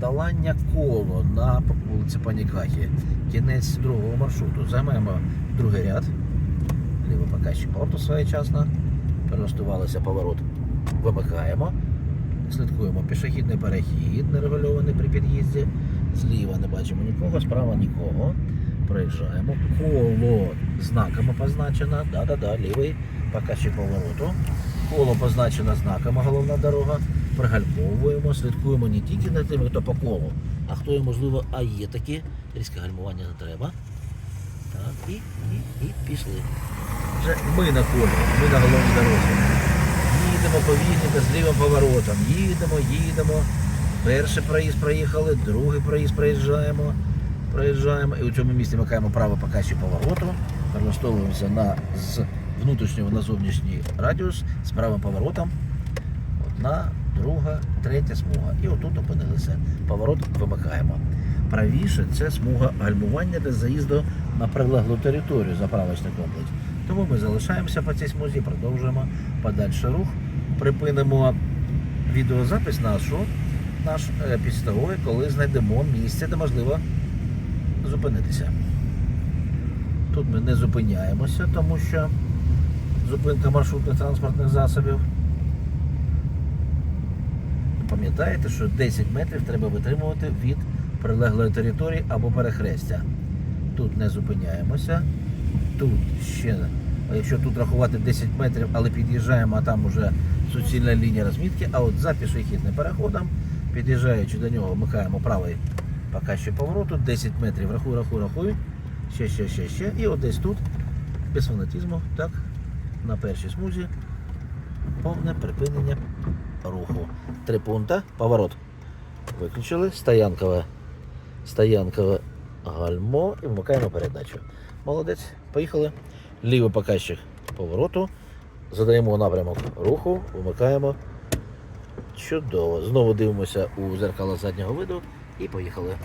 Долання коло на вулиці Панікахі. Кінець другого маршруту. Займаємо другий ряд. Лівий покажчик повороту своєчасно. Перелаштувалися поворот. Вимикаємо. Слідкуємо пішохідний перехід, нерегульований при під'їзді. Зліва не бачимо нікого, справа нікого. Проїжджаємо. Коло знаками позначено. Да-да-да, лівий покажчик повороту. Коло позначено знаками головна дорога. Пригальмовуємо, слідкуємо не тільки за тими, хто по колу, а хто і, можливо, а є такі. Різке гальмування не треба. Так, і, і, і пішли. Вже ми на колі, ми на головній дорозі. Їдемо повільненько з лівим поворотом. Їдемо, їдемо. Перший проїзд проїхали, другий проїзд проїжджаємо. Проїжджаємо і у цьому місці макаємо право покажчик повороту. Перелаштовуємося на з внутрішнього на зовнішній радіус з правим поворотом. Одна, друга, третя смуга. І отут опинилися. Поворот вимикаємо. Правіше це смуга гальмування для заїзду на прилеглу територію заправочний комплекс. Тому ми залишаємося по цій смузі, продовжуємо подальший рух. Припинимо відеозапис нашу, наш е, після того, коли знайдемо місце, де можливо зупинитися. Тут ми не зупиняємося, тому що зупинка маршрутних транспортних засобів. Пам'ятаєте, що 10 метрів треба витримувати від прилеглої території або перехрестя. Тут не зупиняємося. Тут ще, якщо тут рахувати 10 метрів, але під'їжджаємо, а там вже суцільна лінія розмітки, а от за пішохідним переходом, під'їжджаючи до нього, вмикаємо правий покажчик повороту, 10 метрів, рахуй, рахуй, рахуй, ще, ще, ще, ще. І от десь тут, без фанатизму, так, на першій смузі, повне припинення руху. Три пункта, поворот. Виключили, стоянкове, стоянкове гальмо і вмикаємо передачу. Молодець, поїхали. Лівий показчик повороту. Задаємо напрямок руху, вмикаємо. Чудово. Знову дивимося у зеркало заднього виду і поїхали.